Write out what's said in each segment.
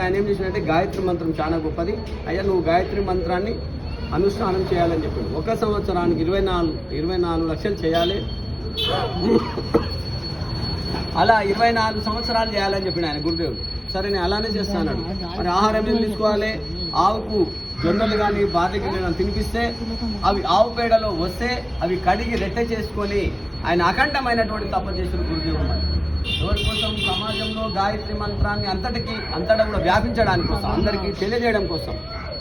ఆయన ఏం చేసినట్టే గాయత్రి మంత్రం చాలా గొప్పది. అయ్యా నువ్వు గాయత్రి మంత్రాన్ని అనుష్ఠానం చేయాలని చెప్పాడు. ఒక సంవత్సరానికి ఇరవై నాలుగు ఇరవై నాలుగు లక్షలు చేయాలి. అలా ఇరవై నాలుగు సంవత్సరాలు చేయాలని చెప్పిన ఆయన గురుదేవుడు. సరే నేను అలానే చేస్తాను మరి ఆహారం ఏం తీసుకోవాలి? ఆవుకు జొన్నలు కానీ బార్లీ కానీ తినిపిస్తే అవి ఆవు పేడలో వస్తే అవి కడిగి రెట్టె చేసుకొని ఆయన అఖండమైనటువంటి తప్ప చేసిన గురుదేవుడు. ఎవరి కోసం సమాజంలో గాయత్రి మంత్రాన్ని అంతటికి అంతటా కూడా వ్యాపించడానికి కోసం అందరికీ తెలియజేయడం కోసం.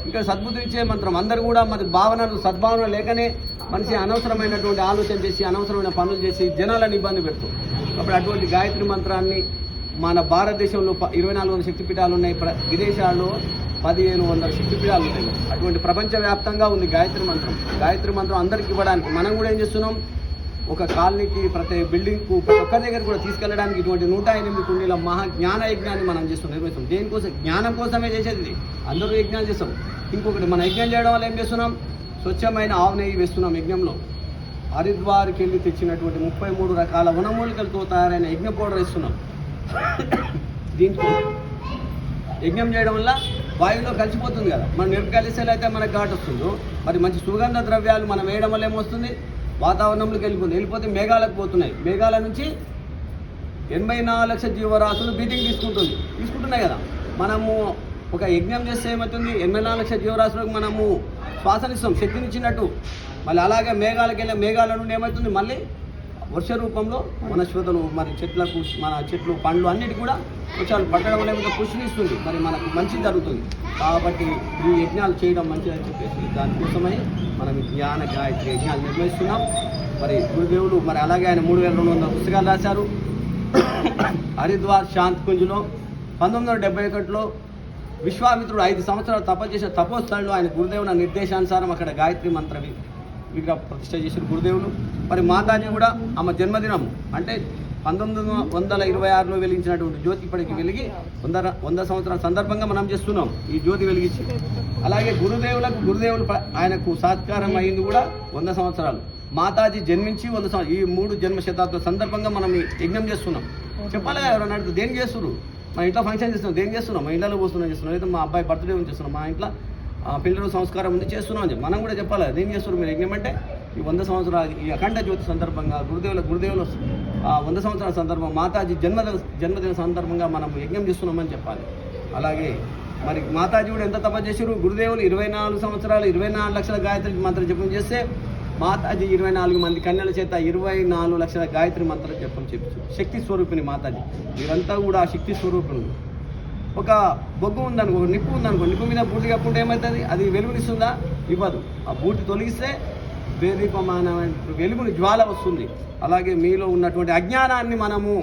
ఇంకా సద్బుద్ధి ఇచ్చే మంత్రం అందరూ కూడా మన భావనలు సద్భావన లేకనే మనిషి అనవసరమైనటువంటి ఆలోచన చేసి అనవసరమైన పనులు చేసి జనాలను ఇబ్బంది పెడుతుంది అప్పుడు అటువంటి గాయత్రి మంత్రాన్ని మన భారతదేశంలో ఇరవై నాలుగు వందల శక్తిపీఠాలు ఉన్నాయి. విదేశాల్లో పదిహేను వందల శక్తిపీఠాలు ఉన్నాయి. అటువంటి ప్రపంచవ్యాప్తంగా ఉంది గాయత్రి మంత్రం. గాయత్రి మంత్రం అందరికి ఇవ్వడానికి మనం కూడా ఏం చేస్తున్నాం? ఒక కాలనీకి ప్రతి బిల్డింగ్కు ప్రతి ఒక్క దగ్గర కూడా తీసుకెళ్ళడానికి ఇటువంటి నూట ఎనిమిది కుండీల మహా జ్ఞాన యజ్ఞాన్ని మనం చేస్తాం నిర్వహిస్తాం. దేనికోసం? జ్ఞానం కోసమే చేసేది. అందరూ యజ్ఞాలు చేస్తాం ఇంకొకటి మనం యజ్ఞం చేయడం వల్ల ఏం చేస్తున్నాం? స్వచ్ఛమైన ఆవు నెయ్యి వేస్తున్నాం యజ్ఞంలో. హరిద్వార్కి వెళ్ళి తెచ్చినటువంటి ముప్పై మూడు రకాల వనమూలికలతో తయారైన యజ్ఞ పౌడర్ ఇస్తున్నాం దీంట్లో యజ్ఞం చేయడం వల్ల వాయువులో కలిసిపోతుంది కదా. మనం మిరపకాయలు అయితే మనకు ఘాటు వస్తుందో. మరి మంచి సుగంధ ద్రవ్యాలు మనం వేయడం వల్ల ఏమొస్తుంది? వాతావరణంలోకి వెళ్ళిపోతుంది. వెళ్ళిపోతే మేఘాలకు పోతున్నాయి. మేఘాల నుంచి ఎనభై నాలుగు లక్షల జీవరాశులు బీటింగ్ తీసుకుంటుంది. తీసుకుంటున్నాయి కదా. మనము ఒక యజ్ఞం చేస్తే ఏమవుతుంది? ఎనభై నాలుగు లక్షల జీవరాశులకు మనము శ్వాసనిస్తాం శక్తినిచ్చినట్టు మళ్ళీ అలాగే మేఘాలకు వెళ్ళే మేఘాల నుండి ఏమవుతుంది? మళ్ళీ వర్ష రూపంలో వనస్పతులు మరి చెట్లకు మన చెట్లు పండ్లు అన్నిటి కూడా వర్షాలు పట్టడం వల్ల ఏమైతే పుష్టినిస్తుంది మరి మనకు మంచి జరుగుతుంది. కాబట్టి ఈ యజ్ఞాలు చేయడం మంచిదని చెప్పేసి దానికోసమై మనం జ్ఞాన గాయత్రి యజ్ఞాలు నిర్వహిస్తున్నాం. మరి గురుదేవులు మరి అలాగే ఆయన మూడు వేల రెండు వందల పుస్తకాలు రాశారు. హరిద్వార్ శాంతికుంజ్లో పంతొమ్మిది వందల డెబ్బై ఒకటిలో విశ్వామిత్రుడు ఐదు సంవత్సరాలు తప చేసిన తపోస్థలంలో ఆయన గురుదేవుల నిర్దేశానుసారం అక్కడ గాయత్రి మంత్ర విగ్రహ ప్రతిష్ట చేసిన గురుదేవులు. మరి మాతాజీ కూడా ఆమె జన్మదినం అంటే పంతొమ్మిది వందల ఇరవై ఆరులో వెలిగించినటువంటి జ్యోతి ఇప్పటికి వెలిగి వంద వంద సంవత్సరాల సందర్భంగా మనం చేస్తున్నాం ఈ జ్యోతి వెలిగించి. అలాగే గురుదేవులకు గురుదేవులు ఆయనకు సాత్కారం అయింది కూడా వంద సంవత్సరాలు. మాతాజీ జన్మించి వంద సంవత్సరాలు ఈ మూడు జన్మ శతాబ్దం సందర్భంగా మనం యజ్ఞం చేస్తున్నాం. చెప్పాలి ఎవరైనా అడిగితే దేనికి చేస్తున్నారు మా ఇంట్లో ఫంక్షన్ చేస్తున్నాం. దేని చేస్తున్నాం? మా ఇంట్లో పోస్తున్నాం చేస్తున్నాం. లేదా మా అబ్బాయి బర్త్డే ఉంది చేస్తున్నాం. మా ఇంట్లో ఆ, పిల్లల సంస్కారం ఉంది చేస్తున్నాం అని మనం కూడా చెప్పాలి దేని చేస్తున్నారు మీరు యజ్ఞం అంటే? ఈ వంద సంవత్సరాలు ఈ అఖండ జ్యోతి సందర్భంగా గురుదేవుల గురుదేవులు ఆ, వంద సంవత్సరాల సందర్భం మాతాజీ జన్మదిన జన్మదిన సందర్భంగా మనం యజ్ఞం చేస్తున్నామని చెప్పాలి. అలాగే మరి మాతాజీ కూడా ఎంత తప చేశారు? గురుదేవులు ఇరవై నాలుగు సంవత్సరాలు ఇరవై నాలుగు లక్షల గాయత్రి మంత్రం జపం చేస్తే మాతాజీ ఇరవై నాలుగు మంది కన్యల చేత ఇరవై నాలుగు లక్షల గాయత్రి మంత్రం జపం చెప్పచ్చు శక్తి స్వరూపిణి మాతాజీ. మీరంతా కూడా ఆ శక్తి స్వరూపిణి ఒక బొగ్గు ఉందనుకో నిప్పు ఉందనుకో నిప్పు మీద బూటి కప్పుకుంటే ఏమవుతుంది? అది వెలుగునిస్తుందా? ఇవ్వదు. ఆ బూటి తొలగిస్తే వేదీపమానమైన వెలుగుని జ్వాల వస్తుంది. అలాగే మీలో ఉన్నటువంటి అజ్ఞానాన్ని మనము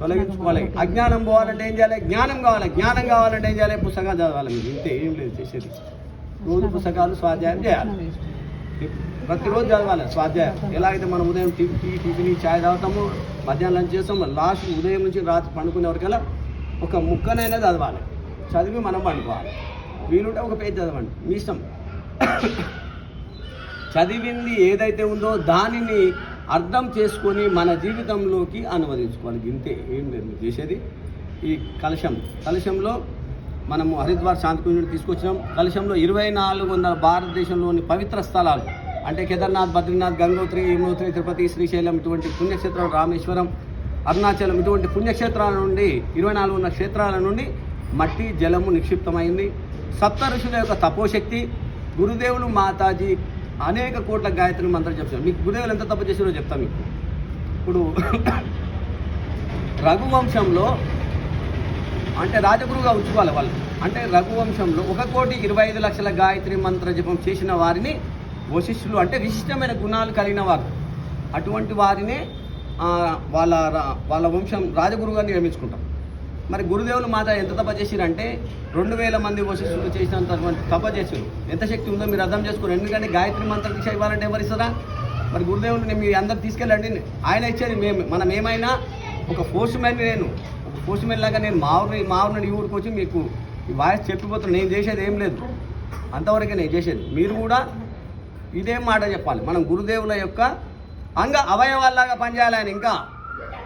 తొలగించుకోవాలి. అజ్ఞానం పోవాలంటే ఏం చేయాలి? జ్ఞానం కావాలి. జ్ఞానం కావాలంటే ఏం చేయాలి? పుస్తకాలు చదవాలి. మీరు ఇంతే ఏం లేదు చేసేది. రోజు పుస్తకాలు స్వాధ్యాయం చేయాలి. ప్రతిరోజు చదవాలి స్వాధ్యాయం. ఎలా అయితే మనం ఉదయం టీ టీ టిఫిన్ ఛాయ్ తాగుతాము మధ్యాహ్నం లంచ్ చేస్తాము లాస్ట్ ఉదయం నుంచి రాత్రి పండుకునే వరకల్లా ఒక ముక్కనైనా చదవాలి. చదివి మనం పండుకోవాలి. వీలుంటే ఒక పేజ్ చదవండి. మీ ఇష్టం. చదివింది ఏదైతే ఉందో దానిని అర్థం చేసుకొని మన జీవితంలోకి అనువదించుకోవాలి. ఇంతే ఏం లేదు చేసేది. ఈ కలశం కలశంలో మనము హరిద్వార్ శాంతికుంజుని తీసుకొచ్చినాం. కలశంలో ఇరవై నాలుగు వందల భారతదేశంలోని పవిత్ర స్థలాలు అంటే కేదార్నాథ్ బద్రీనాథ్ గంగోత్రి యమునోత్రి తిరుపతి శ్రీశైలం ఇటువంటి పుణ్యక్షేత్రాలు రామేశ్వరం అరుణాచలం ఇటువంటి పుణ్యక్షేత్రాల నుండి ఇరవై నాలుగు వందల క్షేత్రాల నుండి మట్టి జలము నిక్షిప్తమైంది. సప్త ఋషుల యొక్క తపోశక్తి గురుదేవులు మాతాజీ అనేక కోట్ల గాయత్రి మంత్రం చెప్తాను మీకు గురుదేవులు ఎంత తప్పు చేసారో చెప్తాను మీకు. ఇప్పుడు రఘువంశంలో అంటే రాజగురువుగా ఉంచుకోవాలి వాళ్ళు. అంటే రఘువంశంలో ఒక కోటి ఇరవై ఐదు లక్షల గాయత్రి మంత్ర జపం చేసిన వారిని వశిష్ఠులు అంటే విశిష్టమైన గుణాలు కలిగిన వారు. అటువంటి వారిని వాళ్ళ రా- వాళ్ళ వంశం రాజగురువుగా నియమించుకుంటాం. మరి గురుదేవులు మాత ఎంత తప చేసిరంటే రెండు వేల మంది వశిష్ఠులు చేసినంత తప చేసారు. ఎంత శక్తి ఉందో మీరు అర్థం చేసుకోరు. ఎందుకంటే గాయత్రి మంత్ర దీక్ష ఇవ్వాలంటే ఎవరు ఇస్తారా? మరి గురుదేవులు నేను మీ అందరు తీసుకెళ్ళండి. ఆయన ఇచ్చేది మేము. మనం ఏమైనా ఒక ఫోర్స్ మ్యాన్ నేను. ఒక ఫోర్స్ మ్యాన్ లాగా నేను మా ఊరి మా ఊరికి వచ్చి మీకు ఈ వాయిస్ చెప్పిపోతున్నాను నేను చేసేది ఏం లేదు. అంతవరకే నేను చేసేది. మీరు కూడా ఇదే మాట చెప్పాలి. మనం గురుదేవుల యొక్క అంగ అవయవాల్లాగా పనిచేయాలి ఆయన ఇంకా.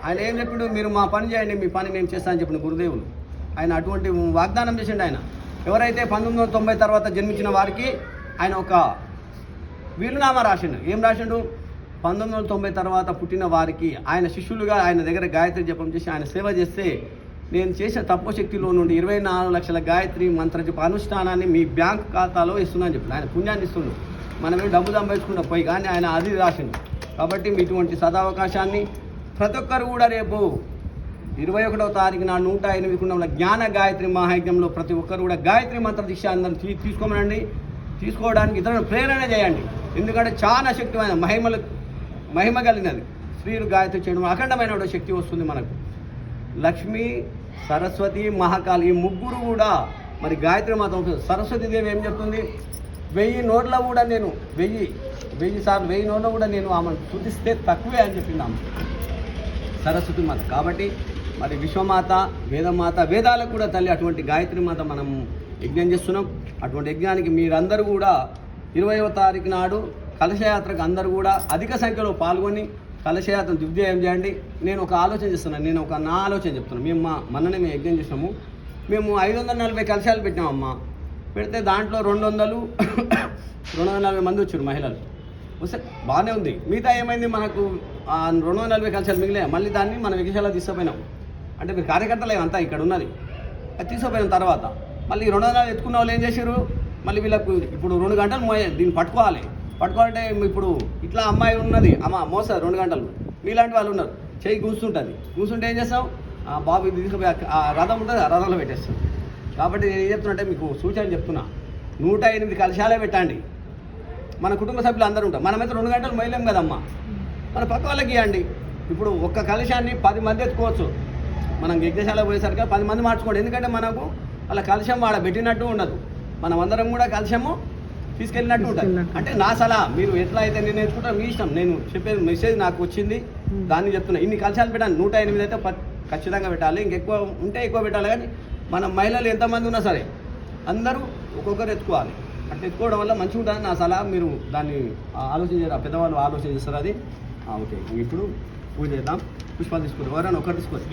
ఆయన ఏం చెప్పిండు? మీరు మా పని చేయండి మీ పని మేము చేస్తామని చెప్పిన గురుదేవులు. ఆయన అటువంటి వాగ్దానం చేసిండు ఆయన. ఎవరైతే పంతొమ్మిది వందల తొంభై తర్వాత జన్మించిన వారికి ఆయన ఒక వీలునామా రాసిండు. ఏం రాసిండు? పంతొమ్మిది వందల తొంభై తర్వాత పుట్టిన వారికి ఆయన శిష్యులుగా ఆయన దగ్గర గాయత్రి జపం చేసి ఆయన సేవ చేస్తే నేను చేసిన తప్పు శక్తిలో నుండి ఇరవై నాలుగు లక్షల గాయత్రి మంత్ర జప అనుష్ఠానాన్ని మీ బ్యాంక్ ఖాతాలో ఇస్తున్నాను చెప్పి ఆయన పుణ్యాన్ని ఇస్తుండు. మనమే డబ్బు సంపాదించుకున్న పోయి కానీ ఆయన అది రాసిండు. కాబట్టి మీ ఇటువంటి సదావకాశాన్ని ప్రతి ఒక్కరు కూడా రేపు ఇరవై ఒకటవ తారీఖు నా నూట ఎనిమిది కుండంలో జ్ఞాన గాయత్రి మహాయజ్ఞంలో ప్రతి ఒక్కరు కూడా గాయత్రి మంత్ర దీక్ష అందరం తీ- తీసుకోమనండి. తీసుకోవడానికి ఇతరులను ప్రేరణ చేయండి. ఎందుకంటే చాలా శక్తిమైన మహిమలు మహిమ కలిగినది. స్త్రీలు గాయత్రి చేయడం అఖండమైన శక్తి వస్తుంది మనకు. లక్ష్మి సరస్వతి మహాకాళి ఈ ముగ్గురు కూడా మరి గాయత్రి మాత సరస్వతి దేవి ఏం చెప్తుంది? వెయ్యి నోట్ల కూడా నేను వెయ్యి వెయ్యి సార్లు వెయ్యి నోట్ల కూడా నేను ఆమెను శుద్ధిస్తే తక్కువే అని చెప్పింది ఆమె. సరస్వతి మాత. కాబట్టి మరి విశ్వమాత వేదమాత వేదాలకు కూడా తల్లి అటువంటి గాయత్రి మాత మనం యజ్ఞం చేస్తున్నాం. అటువంటి యజ్ఞానికి మీరందరూ కూడా ఇరవైవ తారీఖు నాడు కలశయాత్రకు అందరూ కూడా అధిక సంఖ్యలో పాల్గొని కలశయాత్ర దిగ్విజయం చేయండి. నేను ఒక ఆలోచన చేస్తున్నాను. నేను ఒక నా ఆలోచన చెప్తున్నాను. మేము మా మొన్ననే మేము యజ్ఞం చేసినాము. మేము ఐదు వందల నలభై కలశాలు పెట్టినామమ్మా. పెడితే దాంట్లో రెండు వందలు రెండు వందల నలభై మంది వచ్చారు మహిళలు. వస్తే బాగానే ఉంది. మిగతా ఏమైంది? మనకు రెండు వందల నలభై కలశాలు మిగిలే మళ్ళీ దాన్ని మనం విదేశాల్లో తీసుకుపోయినాం. అంటే మీరు కార్యకర్తలే అంతా ఇక్కడ ఉన్నది. అది తీసుకుపోయిన తర్వాత మళ్ళీ రెండు వందల ఎత్తుకున్న వాళ్ళు ఏం చేశారు? మళ్ళీ వీళ్ళకు ఇప్పుడు రెండు గంటలు మోయ దీన్ని పట్టుకోవాలి. పట్టుకోవాలంటే ఇప్పుడు ఇట్లా అమ్మాయి ఉన్నది అమ్మ మోస్తారు రెండు గంటలు. మీలాంటి వాళ్ళు ఉన్నారు. చేయి కూర్చుంటుంది కూర్చుంటే ఏం చేస్తాం బాబు ఇది తీసుకుపోయి ఆ- ఆ రథం ఉంటుంది ఆ రథంలో పెట్టేస్తాం కాబట్టి నేను ఏం చెప్తున్నా అంటే మీకు సూచన చెప్తున్నా. నూట ఎనిమిది కలశాలే పెట్టండి. మన కుటుంబ సభ్యులు అందరూ ఉంటాం మనమైతే రెండు గంటలు మొయ్యలేం కదమ్మా. మన పక్క వాళ్ళకి ఇవ్వండి. ఇప్పుడు ఒక్క కలశాన్ని పది మంది ఎత్తుకోవచ్చు. మనం యజ్ఞశాల పోయేసరికి పది మంది మార్చుకోండి. ఎందుకంటే మనకు వాళ్ళ కలశం వాడ పెట్టినట్టు ఉండదు. మనం అందరం కూడా కలశము తీసుకెళ్ళినట్టు ఉంటుంది. అంటే నా సలహా మీరు ఎట్లా అయితే నేను నేర్చుకుంటా మీ ఇష్టం. నేను చెప్పేది మెసేజ్ నాకు వచ్చింది. దాన్ని చెప్తున్నా. ఇన్ని కలశాలు పెట్టాను నూట ఎనిమిది అయితే ఖచ్చితంగా పెట్టాలి. ఇంకెక్కువ ఉంటే ఎక్కువ పెట్టాలి. కానీ మన మహిళలు ఎంతమంది ఉన్నా సరే అందరూ ఒక్కొక్కరు ఎత్తుకోవాలి. అట్లా ఎత్తుకోవడం వల్ల మంచిగా ఉంటుంది నా సలహా. మీరు దాన్ని ఆ, ఆలోచన పెద్దవాళ్ళు ఆలోచన చేస్తారు అది. ఓకే. ఇప్పుడు పూజ చేద్దాం. పుష్పాలు తీసుకుంటారు ఎవరైనా ఒకరు తీసుకోరు